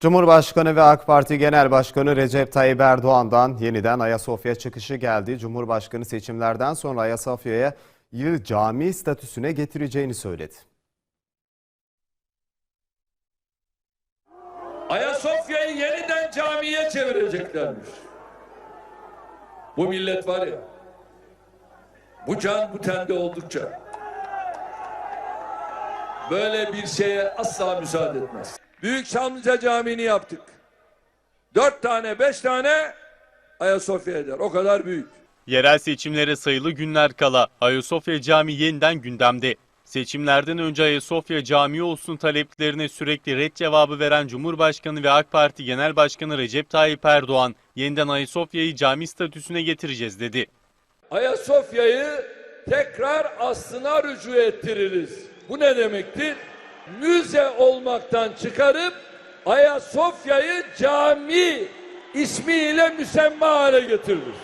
Cumhurbaşkanı ve AK Parti Genel Başkanı Recep Tayyip Erdoğan'dan yeniden Ayasofya çıkışı geldi. Cumhurbaşkanı seçimlerden sonra Ayasofya'ya yıl cami statüsüne getireceğini söyledi. Ayasofya'yı yeniden camiye çevireceklermiş. Bu millet var ya, bu can bu tende oldukça böyle bir şeye asla müsaade etmez. Büyük Çamlıca Camii'ni yaptık. Dört tane, beş tane Ayasofya eder. O kadar büyük. Yerel seçimlere sayılı günler kala Ayasofya Camii yeniden gündemde. Seçimlerden önce Ayasofya Camii olsun taleplerine sürekli red cevabı veren Cumhurbaşkanı ve AK Parti Genel Başkanı Recep Tayyip Erdoğan yeniden Ayasofya'yı cami statüsüne getireceğiz dedi. Ayasofya'yı tekrar aslına rücu ettiririz. Bu ne demektir? Müze olmaktan çıkarıp Ayasofya'yı cami ismiyle müsemma hale getiririz.